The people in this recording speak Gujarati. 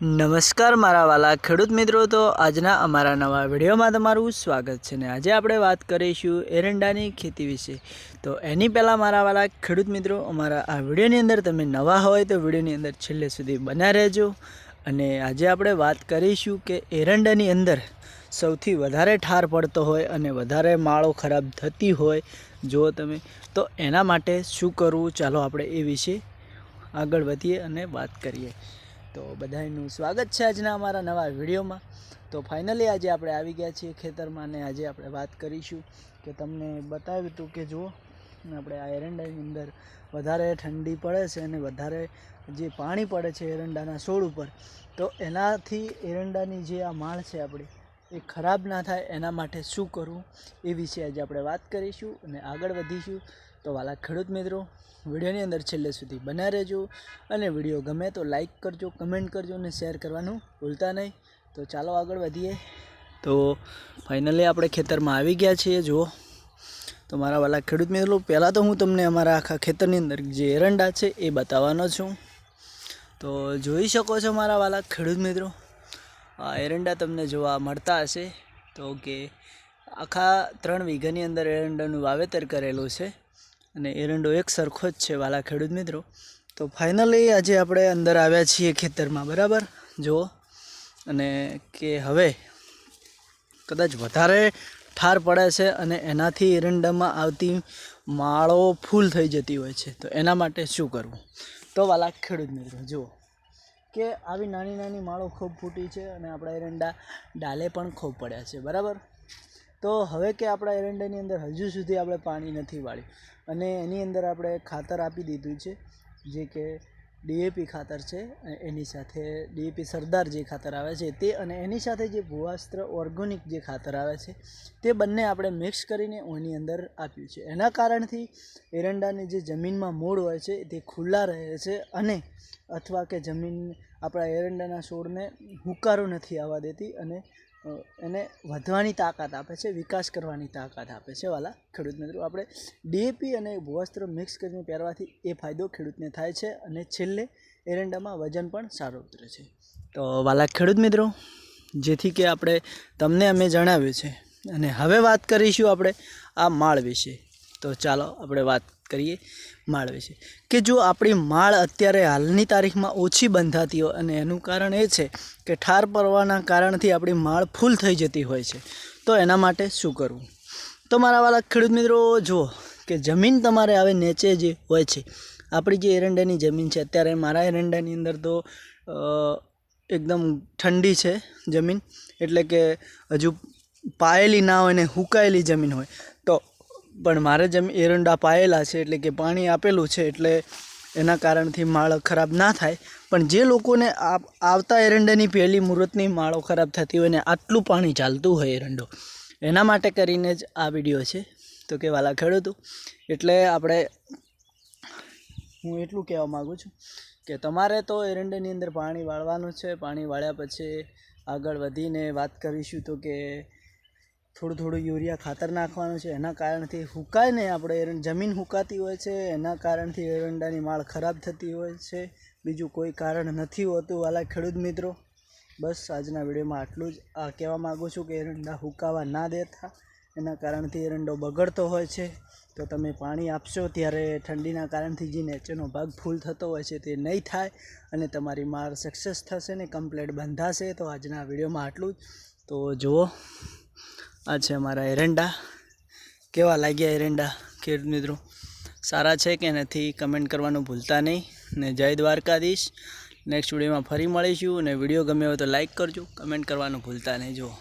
નમસ્કાર મારા વાલા ખેડૂત મિત્રો. તો આજના અમારા નવા વિડીયોમાં તમારું સ્વાગત છે ને આજે આપણે વાત કરીશું એરંડાની ખેતી વિશે. તો એની પહેલાં મારા વાલા ખેડૂત મિત્રો, અમારા આ વિડીયોની અંદર તમે નવા હોય તો વિડીયોની અંદર છેલ્લે સુધી બન્યા રહેજો. અને આજે આપણે વાત કરીશું કે એરંડાની અંદર સૌથી વધારે ઠાર પડતો હોય અને વધારે માળો ખરાબ થતી હોય જો તમે. તો એના માટે શું કરવું? ચાલો આપણે એ વિશે આગળ વધીએ અને વાત કરીએ. તો બધાનું સ્વાગત છે આજના અમારા નવા વિડીયોમાં. તો ફાઇનલી આજે આપણે આવી ગયા છીએ ખેતરમાં અને આજે આપણે વાત કરીશું કે તમને બતાવ્યું હતું કે જુઓ, આપણે આ એરંડાની અંદર વધારે ઠંડી પડે છે અને વધારે જે પાણી પડે છે એરંડાના છોડ ઉપર. તો એનાથી એરંડાની જે આ માળ છે આપણી, એ ખરાબ ના થાય એના માટે શું કરવું એ વિશે આજે આપણે વાત કરીશું અને આગળ વધીશું. તો વાલા ખેડૂત મિત્રો, વિડીયોની અંદર છેલ્લે સુધી બના રહેજો અને વીડિયો ગમે તો લાઈક કરજો કમેન્ટ કરજો અને શેર કરવાનું ભૂલતા નહીં. તો ચાલો આગળ વધીએ. તો ફાઇનલી આપણે ખેતરમાં આવી ગયા છીએ, જુઓ. તો મારા વાલા ખેડૂત મિત્રો, પહેલાં તો હું તમને અમારા આખા ખેતરની અંદર જે એરંડા છે એ બતાવવાનો છું. તો જોઈ શકો છો મારા વાલા ખેડૂત મિત્રો, આ એરંડા તમને જોવા મળતા હશે. તો કે આખા ત્રણ વીઘાની અંદર એરંડાનું વાવેતર કરેલું છે. અને એરંડો એક સરખો જ છે વાલા ખેડૂત મિત્રો. તો ફાઇનલી આજે આપણે અંદર આવ્યા છીએ ખેતરમાં, બરાબર? જુઓ. અને કે હવે કદાચ વધારે ઠાર પડે છે અને એનાથી એરંડામાં આવતી માળો ફૂલ થઈ જતી હોય છે. તો એના માટે શું કરવું? તો વાલા ખેડૂત મિત્રો, જુઓ. કે આવી નાની નાની માળો ખૂબ ફૂટી છે અને આપણા એરંડા ડાલે પણ ખૂબ પડ્યા છે, બરાબર? તો હવે કે આપણા એરંડાની અંદર હજુ સુધી આપણે પાણી નથી વાળ્યું અને એની અંદર આપણે ખાતર આપી દીધું છે, જે કે ડીએપી ખાતર છે એની સાથે ડીએપી સરદાર જે ખાતર આવે છે તે અને એની સાથે જે ભૂવાસ્ત્ર ઓર્ગોનિક જે ખાતર આવે છે તે બંને આપણે મિક્સ કરીને એની અંદર આપ્યું છે. એના કારણથી એરંડાની જે જમીનમાં મૂળ હોય છે તે ખુલ્લા રહે છે અને અથવા કે જમીન આપણા એરંડાના છોડને હુકારો નથી આવવા દેતી અને એને વધવાની તાકાત આપે છે, વિકાસ કરવાની તાકાત આપે છે વાલા ખેડૂત મિત્રો, આપણે ડીએપી અને ભૂવસ્ત્ર મિક્સ કરીને પહેરવાથી એ ફાયદો ખેડૂતને થાય છે અને છેલ્લે એરંડામાં વજન પણ સારું ઉતરે છે. તો વાલા ખેડૂત મિત્રો, જેથી કે આપણે તમને અમે જણાવ્યું છે. અને હવે વાત કરીશું આપણે આ માળ વિશે. તો ચાલો આપણે વાત કરીએ માળ વિશે કે જો આપણી માળ અત્યારે હાલની તારીખમાં ઓછી બંધાતી હોય અને એનું કારણ એ છે કે ઠાર પડવાના કારણથી આપણી માળ ફૂલ થઈ જતી હોય છે, તો એના માટે શું કરવું? તો મારા વાલા ખેડૂત મિત્રો, જુઓ કે જમીન તમારે આવે નીચે જે હોય છે, આપણી જે એરંડાની જમીન છે, અત્યારે મારા એરંડાની અંદર તો એકદમ ઠંડી છે જમીન, એટલે કે હજુ પાયેલી ના હોય ને હુકાયેલી જમીન હોય પણ મારે જેમ એરંડા પાયેલા છે એટલે કે પાણી આપેલું છે એટલે એના કારણથી માળ ખરાબ ના થાય. પણ જે લોકોને આવતા એરંડાની પહેલી મુહૂર્તની માળો ખરાબ થતી હોય ને આટલું પાણી ચાલતું હોય એરંડો, એના માટે કરીને જ આ વીડિયો છે. તો કે વાલા ખેડૂતો? એટલે આપણે હું એટલું કહેવા માગું છું કે તમારે તો એરંડાની અંદર પાણી વાળવાનું છે, પાણી વાળ્યા પછી આગળ વધીને વાત કરીશું તો કે થોડું થોડું યુરિયા ખાતર નાખવાનું છે. એના કારણથી હુકાય ને આપણે એરંડ, જમીન હુકાતી હોય છે. એના કારણથી એરંડાની માળ ખરાબ થતી હોય છે. બીજું કોઈ કારણ નથી હોતું. વાલા ખેડૂત મિત્રો, બસ આજના વિડીયોમાં આટલું જ. આ કહેવા માગું છું કે એરંડા હુકાવા ના દેતા. એના કારણથી એરંડો બગડતો હોય છે. તો તમે પાણી આપશો ત્યારે ઠંડીના કારણથી જે નેચરનો ભાગ ફૂલ થતો હોય છે તે નહીં થાય અને તમારી માર સક્સેસ થશે ને કમ્પ્લેટ બંધાશે. તો આજના વિડીયોમાં આટલું જ. તો જુઓ. આ છે અમારા એરંડા. કેવા લાગ્યા એરંડા? ખેડૂત મિત્રો, સારા છે કે નથી? કમેન્ટ કરવાનું ભૂલતા નહીં. ને જય દ્વારકાધીશ. નેક્સ્ટ વિડીયોમાં ફરી મળીશું. અને વીડિયો ગમ્યો હોય તો લાઈક કરજો. કમેન્ટ કરવાનું ભૂલતા નહીં. જુઓ.